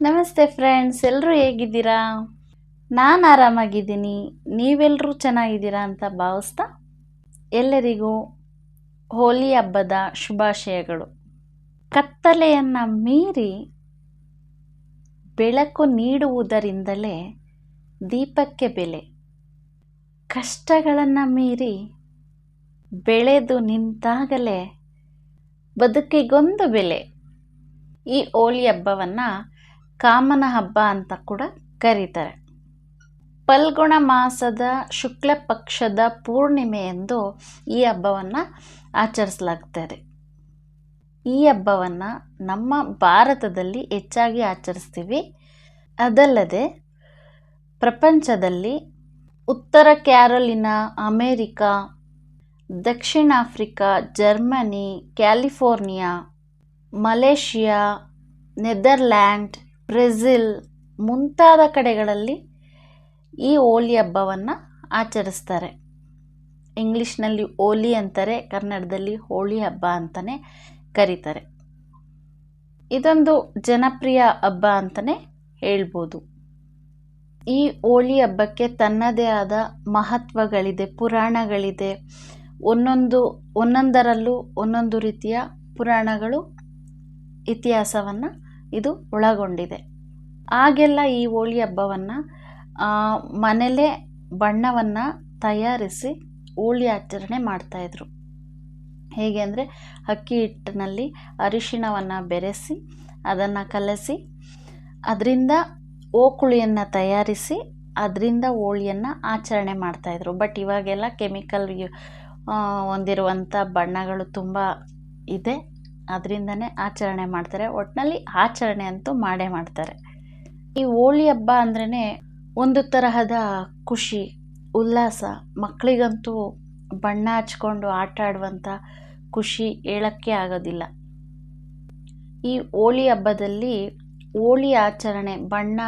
ನಮಸ್ತೆ ಫ್ರೆಂಡ್ಸ್ ಎಲ್ಲರೂ ಹೇಗಿದ್ದೀರಾ? ನಾನು ಆರಾಮಾಗಿದ್ದೀನಿ. ನೀವೆಲ್ಲರೂ ಚೆನ್ನಾಗಿದ್ದೀರಾ ಅಂತ ಭಾವಿಸ್ತಾ? ಎಲ್ಲರಿಗೂ ಹೋಲಿ ಹಬ್ಬದ ಶುಭಾಶಯಗಳು. ಕತ್ತಲೆಯನ್ನು ಮೀರಿ ಬೆಳಕು ನೀಡುವುದರಿಂದಲೇ ದೀಪಕ್ಕೆ ಬೆಲೆ. ಕಷ್ಟಗಳನ್ನು ಮೀರಿ ಬೆಳೆದು ನಿಂತಾಗಲೇ ಬದುಕಿಗೊಂದು ಬೆಲೆ. ಈ ಹೋಳಿ ಹಬ್ಬವನ್ನು ಕಾಮನ ಹಬ್ಬ ಅಂತ ಕೂಡ ಕರೀತಾರೆ. ಫಲ್ಗುಣ ಮಾಸದ ಶುಕ್ಲ ಪಕ್ಷದ ಪೂರ್ಣಿಮೆ ಎಂದು ಈ ಹಬ್ಬವನ್ನು ಆಚರಿಸಲಾಗ್ತದೆ. ಈ ಹಬ್ಬವನ್ನು ನಮ್ಮ ಭಾರತದಲ್ಲಿ ಹೆಚ್ಚಾಗಿ ಆಚರಿಸ್ತೀವಿ. ಅದಲ್ಲದೆ ಪ್ರಪಂಚದಲ್ಲಿ ಉತ್ತರ ಕ್ಯಾರೋಲಿನಾ, ಅಮೇರಿಕಾ, ದಕ್ಷಿಣ Africa, Germany, California, Malaysia, Netherland Brazil ಮುಂತಾದ ಕಡೆಗಳಲ್ಲಿ ಈ ಹೋಳಿ ಹಬ್ಬವನ್ನು ಆಚರಿಸ್ತಾರೆ. ಇಂಗ್ಲೀಷ್ನಲ್ಲಿ ಹೋಲಿ ಅಂತಾರೆ, ಕನ್ನಡದಲ್ಲಿ ಹೋಳಿ ಹಬ್ಬ ಅಂತಲೇ ಕರೀತಾರೆ. ಇದೊಂದು ಜನಪ್ರಿಯ ಹಬ್ಬ ಅಂತಲೇ ಹೇಳ್ಬೋದು. ಈ ಹೋಳಿ ಹಬ್ಬಕ್ಕೆ ತನ್ನದೇ ಆದ ಮಹತ್ವಗಳಿದೆ, ಪುರಾಣಗಳಿದೆ. ಒಂದೊಂದು, ಒಂದೊಂದರಲ್ಲೂ ಒಂದೊಂದು ರೀತಿಯ ಪುರಾಣಗಳು ಇತಿಹಾಸವನ್ನು ಇದು ಒಳಗೊಂಡಿದೆ. ಆಗೆಲ್ಲ ಈ ಹೋಳಿ ಹಬ್ಬವನ್ನು ಮನೆಯಲ್ಲೇ ಬಣ್ಣವನ್ನು ತಯಾರಿಸಿ ಹೋಳಿ ಆಚರಣೆ ಮಾಡ್ತಾಯಿದ್ರು ಹೇಗೆ ಅಂದರೆ, ಅಕ್ಕಿ ಹಿಟ್ಟಿನಲ್ಲಿ ಅರಿಶಿಣವನ್ನು ಬೆರೆಸಿ, ಅದನ್ನು ಕಲಸಿ, ಅದರಿಂದ ಓಕುಳಿಯನ್ನು ತಯಾರಿಸಿ, ಅದರಿಂದ ಹೋಳಿಯನ್ನು ಆಚರಣೆ ಮಾಡ್ತಾಯಿದ್ರು ಬಟ್ ಇವಾಗೆಲ್ಲ ಕೆಮಿಕಲ್ ಹೊಂದಿರುವಂಥ ಬಣ್ಣಗಳು ತುಂಬ ಇದೆ. ಅದರಿಂದನೇ ಆಚರಣೆ ಮಾಡ್ತಾರೆ. ಒಟ್ಟಿನಲ್ಲಿ ಆಚರಣೆ ಅಂತೂ ಮಾಡೇ ಮಾಡ್ತಾರೆ. ಈ ಹೋಳಿ ಹಬ್ಬ ಅಂದ್ರೇ ಒಂದು ತರಹದ ಖುಷಿ, ಉಲ್ಲಾಸ. ಮಕ್ಕಳಿಗಂತೂ ಬಣ್ಣ ಹಚ್ಕೊಂಡು ಆಟ ಆಡುವಂಥ ಖುಷಿ ಹೇಳೋಕ್ಕೆ ಆಗೋದಿಲ್ಲ. ಈ ಹೋಳಿ ಹಬ್ಬದಲ್ಲಿ ಹೋಳಿ ಆಚರಣೆ, ಬಣ್ಣ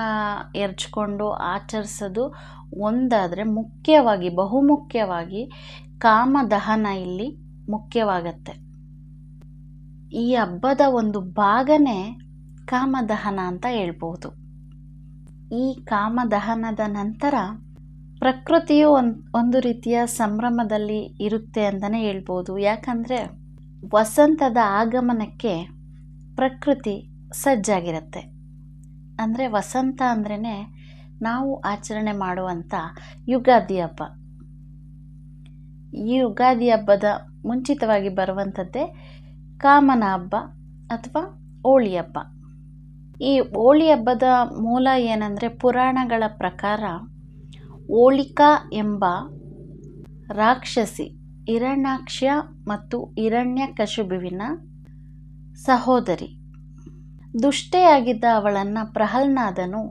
ಎರಚ್ಕೊಂಡು ಆಚರಿಸೋದು ಒಂದಾದರೆ ಮುಖ್ಯವಾಗಿ, ಬಹುಮುಖ್ಯವಾಗಿ ಕಾಮದಹನ ಇಲ್ಲಿ ಮುಖ್ಯವಾಗತ್ತೆ. ಈ ಹಬ್ಬದ ಒಂದು ಭಾಗನೇ ಕಾಮದಹನ ಅಂತ ಹೇಳ್ಬೋದು. ಈ ಕಾಮದಹನದ ನಂತರ ಪ್ರಕೃತಿಯು ಒಂದು ಒಂದು ರೀತಿಯ ಸಂಭ್ರಮದಲ್ಲಿ ಇರುತ್ತೆ ಅಂತಲೇ ಹೇಳ್ಬೋದು. ಯಾಕಂದರೆ ವಸಂತದ ಆಗಮನಕ್ಕೆ ಪ್ರಕೃತಿ ಸಜ್ಜಾಗಿರುತ್ತೆ. ಅಂದರೆ ವಸಂತ ಅಂದ್ರೇ ನಾವು ಆಚರಣೆ ಮಾಡುವಂಥ ಯುಗಾದಿ ಹಬ್ಬ. ಈ ಯುಗಾದಿ ಹಬ್ಬದ ಮುಂಚಿತವಾಗಿ ಬರುವಂಥದ್ದೇ ಕಾಮನ ಹಬ್ಬ ಅಥವಾ ಹೋಳಿ ಹಬ್ಬ. ಈ ಹೋಳಿ ಹಬ್ಬದ ಮೂಲ ಏನಂದರೆ ಪುರಾಣಗಳ ಪ್ರಕಾರ ಹೋಳಿಕಾ ಎಂಬ ರಾಕ್ಷಸಿ ಹಿರಣ್ಯಾಕ್ಷ ಮತ್ತು ಹಿರಣ್ಯಕಶಿಪುವಿನ ಸಹೋದರಿ. ದುಷ್ಟೆಯಾಗಿದ್ದ ಅವಳನ್ನು ಪ್ರಹ್ಲಾದನು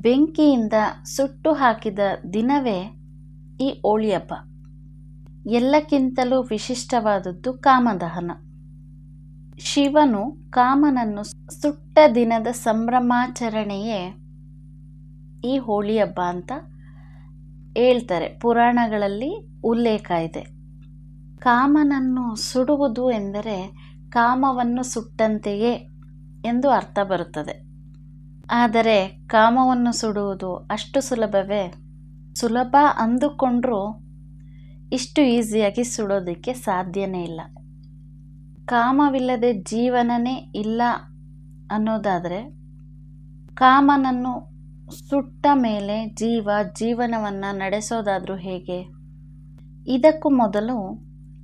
ಬೆಂಕಿಯಿಂದ ಸುಟ್ಟು ಹಾಕಿದ ದಿನವೇ ಈ ಹೋಳಿ ಹಬ್ಬ. ಎಲ್ಲಕ್ಕಿಂತಲೂ ವಿಶಿಷ್ಟವಾದದ್ದು ಕಾಮದಹನ. ಶಿವನು ಕಾಮನನ್ನು ಸುಟ್ಟ ದಿನದ ಸಂಭ್ರಮಾಚರಣೆಯೇ ಈ ಹೋಳಿ ಹಬ್ಬ ಅಂತ ಹೇಳ್ತಾರೆ. ಪುರಾಣಗಳಲ್ಲಿ ಉಲ್ಲೇಖ ಇದೆ. ಕಾಮನನ್ನು ಸುಡುವುದು ಎಂದರೆ ಕಾಮವನ್ನು ಸುಟ್ಟಂತೆಯೇ ಎಂದು ಅರ್ಥ ಬರುತ್ತದೆ. ಆದರೆ ಕಾಮವನ್ನು ಸುಡುವುದು ಅಷ್ಟು ಸುಲಭವೇ? ಸುಲಭ ಅಂದುಕೊಂಡರೂ ಇಷ್ಟು ಈಸಿಯಾಗಿ ಸುಡೋದಕ್ಕೆ ಸಾಧ್ಯನೇ ಇಲ್ಲ. ಕಾಮವಿಲ್ಲದೆ ಜೀವನನೇ ಇಲ್ಲ ಅನ್ನೋದಾದರೆ ಕಾಮನನ್ನು ಸುಟ್ಟ ಮೇಲೆ ಜೀವ ಜೀವನವನ್ನು ನಡೆಸೋದಾದರೂ ಹೇಗೆ? ಇದಕ್ಕೂ ಮೊದಲು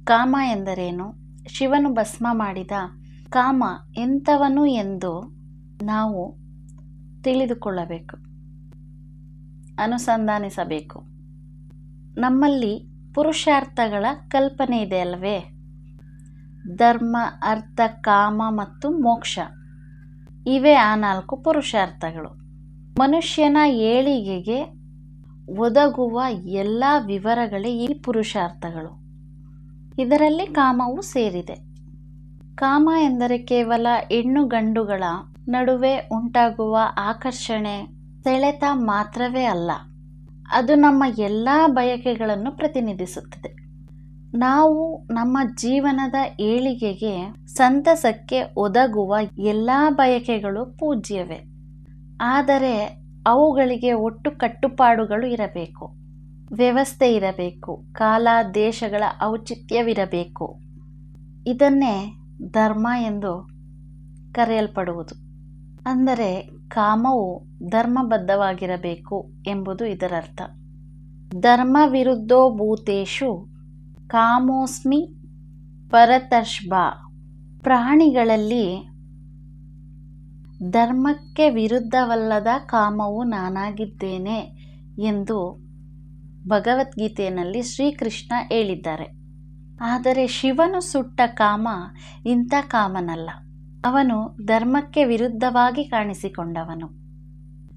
ಕಾಮ ಎಂದರೇನು? ಶಿವನು ಭಸ್ಮ ಮಾಡಿದ ಕಾಮ ಎಂಥವನು ಎಂದು ನಾವು ತಿಳಿದುಕೊಳ್ಳಬೇಕು, ಅನುಸಂಧಾನಿಸಬೇಕು. ನಮ್ಮಲ್ಲಿ ಪುರುಷಾರ್ಥಗಳ ಕಲ್ಪನೆ ಇದೆ ಅಲ್ವೇ? ಧರ್ಮ, ಅರ್ಥ, ಕಾಮ ಮತ್ತು ಮೋಕ್ಷ. ಇವೇ ಆ ನಾಲ್ಕು ಪುರುಷಾರ್ಥಗಳು. ಮನುಷ್ಯನ ಏಳಿಗೆಗೆ ಒದಗುವ ಎಲ್ಲ ವಿವರಗಳೇ ಈ ಪುರುಷಾರ್ಥಗಳು. ಇದರಲ್ಲಿ ಕಾಮವು ಸೇರಿದೆ. ಕಾಮ ಎಂದರೆ ಕೇವಲ ಹೆಣ್ಣು ಗಂಡುಗಳ ನಡುವೆ ಉಂಟಾಗುವ ಆಕರ್ಷಣೆ, ಸೆಳೆತ ಮಾತ್ರವೇ ಅಲ್ಲ, ಅದು ನಮ್ಮ ಎಲ್ಲ ಬಯಕೆಗಳನ್ನು ಪ್ರತಿನಿಧಿಸುತ್ತದೆ. ನಾವು ನಮ್ಮ ಜೀವನದ ಏಳಿಗೆಗೆ ಸಂತಸಕ್ಕೆ ಒದಗುವ ಎಲ್ಲ ಬಯಕೆಗಳು ಪೂಜ್ಯವೇ. ಆದರೆ ಅವುಗಳಿಗೆ ಒಟ್ಟು ಕಟ್ಟುಪಾಡುಗಳು ಇರಬೇಕು. ವ್ಯವಸ್ಥೆ ಇರಬೇಕು. ಕಾಲ, ದೇಶಗಳ ಔಚಿತ್ಯವಿರಬೇಕು. ಇದನ್ನೇ ಧರ್ಮ ಎಂದು ಕರೆಯಲ್ಪಡುವುದು. ಅಂದರೆ ಕಾಮವು ಧರ್ಮಬದ್ಧವಾಗಿರಬೇಕು ಎಂಬುದು ಇದರರ್ಥ. ಧರ್ಮ ವಿರುದ್ಧೋ ಭೂತೇಶು ಕಾಮೋಸ್ಮಿ ಪರತರ್ಷ್ಭ. ಪ್ರಾಣಿಗಳಲ್ಲಿ ಧರ್ಮಕ್ಕೆ ವಿರುದ್ಧವಲ್ಲದ ಕಾಮವು ನಾನಾಗಿದ್ದೇನೆ ಎಂದು ಭಗವದ್ಗೀತೆಯಲ್ಲಿ ಶ್ರೀಕೃಷ್ಣ ಹೇಳಿದ್ದಾರೆ. ಆದರೆ ಶಿವನು ಸುಟ್ಟ ಕಾಮ ಇಂಥ ಕಾಮನಲ್ಲ. ಅವನು ಧರ್ಮಕ್ಕೆ ವಿರುದ್ಧವಾಗಿ ಕಾಣಿಸಿಕೊಂಡವನು.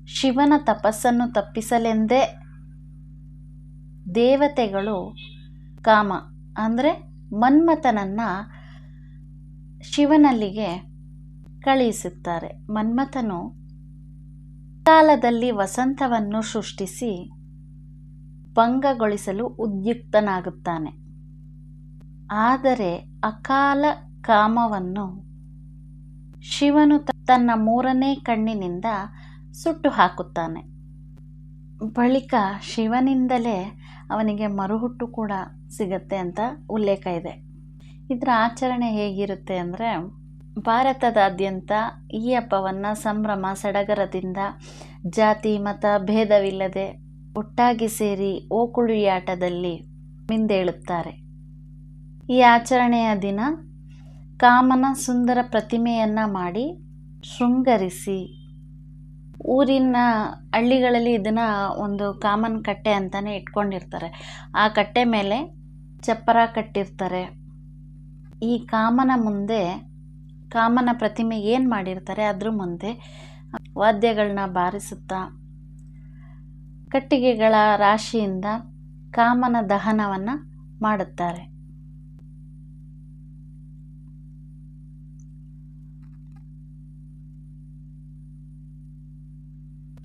ಶಿವನ ತಪಸ್ಸನ್ನು ತಪ್ಪಿಸಲೆಂದೇ ದೇವತೆಗಳು ಕಾಮ ಅಂದರೆ ಮನ್ಮಥನನ್ನು ಶಿವನಲ್ಲಿಗೆ ಕಳುಹಿಸುತ್ತಾರೆ ಮನ್ಮಥನು ಕಾಲದಲ್ಲಿ ವಸಂತವನ್ನು ಸೃಷ್ಟಿಸಿ ಭಂಗಗೊಳಿಸಲು ಉದ್ಯುಕ್ತನಾಗುತ್ತಾನೆ. ಆದರೆ ಅಕಾಲ ಕಾಮವನ್ನು ಶಿವನು ತನ್ನ ಮೂರನೇ ಕಣ್ಣಿನಿಂದ ಸುಟ್ಟು ಹಾಕುತ್ತಾನೆ. ಬಳಿಕ ಶಿವನಿಂದಲೇ ಅವನಿಗೆ ಮರುಹುಟ್ಟು ಕೂಡ ಸಿಗತ್ತೆ ಅಂತ ಉಲ್ಲೇಖ ಇದೆ. ಇದರ ಆಚರಣೆ ಹೇಗಿರುತ್ತೆ ಅಂದರೆ, ಭಾರತದಾದ್ಯಂತ ಈ ಹಬ್ಬವನ್ನು ಸಂಭ್ರಮ, ಸಡಗರದಿಂದ ಜಾತಿ, ಮತ, ಭೇದವಿಲ್ಲದೆ ಒಟ್ಟಾಗಿ ಸೇರಿ ಓಕುಳಿಯಾಟದಲ್ಲಿ ಮಿಂದೇಳುತ್ತಾರೆ. ಈ ಆಚರಣೆಯ ದಿನ ಕಾಮನ ಸುಂದರ ಪ್ರತಿಮೆಯನ್ನು ಮಾಡಿ ಶೃಂಗರಿಸಿ ಊರಿನ ಹಳ್ಳಿಗಳಲ್ಲಿ ಇದನ್ನು ಒಂದು ಕಾಮನ್ ಕಟ್ಟೆ ಅಂತಲೇ ಇಟ್ಕೊಂಡಿರ್ತಾರೆ. ಆ ಕಟ್ಟೆ ಮೇಲೆ ಚಪ್ಪರ ಕಟ್ಟಿರ್ತಾರೆ. ಈ ಕಾಮನ ಮುಂದೆ, ಕಾಮನ ಪ್ರತಿಮೆ ಏನು ಮಾಡಿರ್ತಾರೆ ಅದ್ರ ಮುಂದೆ ವಾದ್ಯಗಳನ್ನ ಬಾರಿಸುತ್ತಾ, ಕಟ್ಟಿಗೆಗಳ ರಾಶಿಯಿಂದ ಕಾಮನ ದಹನವನ್ನು ಮಾಡುತ್ತಾರೆ.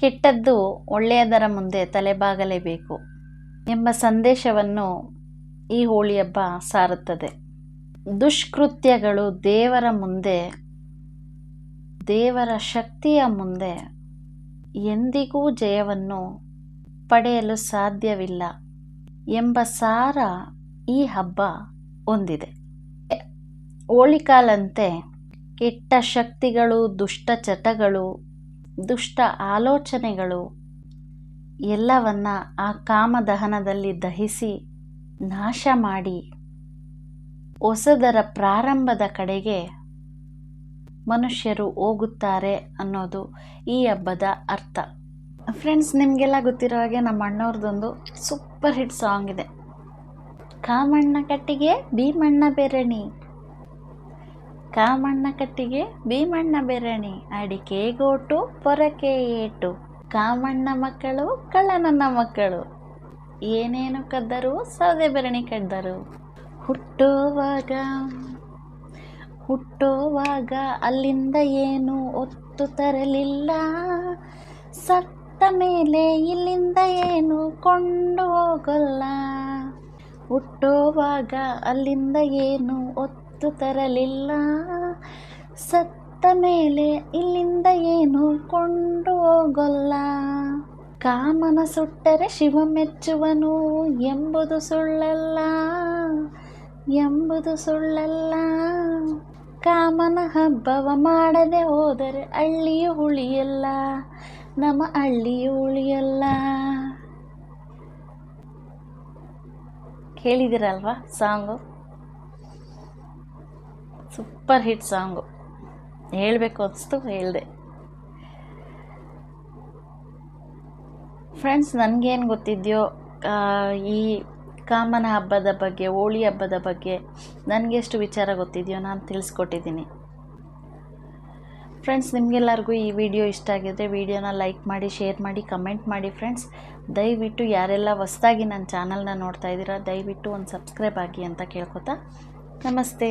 ಕೆಟ್ಟದ್ದು ಒಳ್ಳೆಯದರ ಮುಂದೆ ತಲೆಬಾಗಲೇಬೇಕು ಎಂಬ ಸಂದೇಶವನ್ನು ಈ ಹೋಳಿ ಹಬ್ಬ ಸಾರುತ್ತದೆ. ದುಷ್ಕೃತ್ಯಗಳು ದೇವರ ಮುಂದೆ, ದೇವರ ಶಕ್ತಿಯ ಮುಂದೆ ಎಂದಿಗೂ ಜಯವನ್ನು ಪಡೆಯಲು ಸಾಧ್ಯವಿಲ್ಲ ಎಂಬ ಸಾರ ಈ ಹಬ್ಬ ಹೊಂದಿದೆ. ಹೋಳಿಕಾಲಂತೆ ಕೆಟ್ಟ ಶಕ್ತಿಗಳು, ದುಷ್ಟ ಚಟಗಳು ದುಷ್ಟ ಆಲೋಚನೆಗಳು ಎಲ್ಲವನ್ನ ಆ ಕಾಮದಹನದಲ್ಲಿ ದಹಿಸಿ ನಾಶ ಮಾಡಿ ಹೊಸದರ ಪ್ರಾರಂಭದ ಕಡೆಗೆ ಮನುಷ್ಯರು ಹೋಗುತ್ತಾರೆ ಅನ್ನೋದು ಈ ಹಬ್ಬದ ಅರ್ಥ. ಫ್ರೆಂಡ್ಸ್ ನಿಮಗೆಲ್ಲ ಗೊತ್ತಿರೋ ಹಾಗೆ ನಮ್ಮ ಅಣ್ಣವ್ರದ್ದೊಂದು ಸೂಪರ್ ಹಿಟ್ ಸಾಂಗ್ ಇದೆ. ಕಾಮಣ್ಣ ಕಟ್ಟಿಗೆ, ಭೀಮಣ್ಣ ಬೆರಣಿ. ಕಾಮಣ್ಣ ಕಟ್ಟಿಗೆ, ಭೀಮಣ್ಣ ಬೆರಣಿ, ಅಡಿಕೆ ಗೋಟು, ಪೊರಕೆ ಏಟು. ಕಾಮಣ್ಣ ಮಕ್ಕಳು, ಕಳ್ಳನನ್ನ ಮಕ್ಕಳು. ಏನೇನು ಕದ್ದರು? ಸೌದೆ ಬೆರಣಿ ಕದ್ದರು ಹುಟ್ಟುವಾಗ ಹುಟ್ಟುವಾಗ ಅಲ್ಲಿಂದ ಏನು ಒತ್ತು ತರಲಿಲ್ಲ. ಸತ್ತ ಮೇಲೆ ಇಲ್ಲಿಂದ ಏನು ಕೊಂಡು ಹೋಗಲ್ಲ. ಹುಟ್ಟುವಾಗ ಅಲ್ಲಿಂದ ಏನು ಒತ್ತು ತರಲಿಲ್ಲ. ಸತ್ತ ಮೇಲೆ ಇಲ್ಲಿಂದ ಏನು ಕೊಂಡು ಹೋಗಲ್ಲ. ಕಾಮನ ಸುಟ್ಟರೆ ಶಿವ ಮೆಚ್ಚುವನು ಎಂಬುದು ಸುಳ್ಳಲ್ಲ. ಎಂಬುದು ಸುಳ್ಳಲ್ಲ. ಕಾಮನ ಹಬ್ಬವ ಮಾಡದೆ ಹೋದರೆ ಹಳ್ಳಿಯು ಉಳಿಯಲ್ಲ. ನಮ್ಮ ಹಳ್ಳಿಯು ಉಳಿಯಲ್ಲ. ಕೇಳಿದಿರಲ್ವಾ ಸಾಂಗು? Super hit song. ಹೇಳಬೇಕು ಅನಿಸ್ತು, ಹೇಳಿದೆ. ಫ್ರೆಂಡ್ಸ್ ನನಗೇನು ಗೊತ್ತಿದೆಯೋ ಈ ಕಾಮನ ಹಬ್ಬದ ಬಗ್ಗೆ, ಹೋಳಿ ಹಬ್ಬದ ಬಗ್ಗೆ ನನಗೆಷ್ಟು ವಿಚಾರ ಗೊತ್ತಿದೆಯೋ ನಾನು ತಿಳಿಸ್ಕೊಟ್ಟಿದ್ದೀನಿ. ಫ್ರೆಂಡ್ಸ್ ನಿಮಗೆಲ್ಲರಿಗೂ ಈ ವಿಡಿಯೋ ಇಷ್ಟ ಆಗಿದ್ರೆ ವಿಡಿಯೋನ ಲೈಕ್ ಮಾಡಿ, ಶೇರ್ ಮಾಡಿ, ಕಮೆಂಟ್ ಮಾಡಿ ಫ್ರೆಂಡ್ಸ್ ದಯವಿಟ್ಟು ಯಾರೆಲ್ಲ ಹೊಸ್ದಾಗಿ ನನ್ನ ಚಾನಲ್ನ ನೋಡ್ತಾ ಇದ್ದೀರಾ, ದಯವಿಟ್ಟು ಒಂದು ಸಬ್ಸ್ಕ್ರೈಬ್ ಆಗಿ ಅಂತ ಕೇಳ್ಕೊತಾ. ನಮಸ್ತೆ.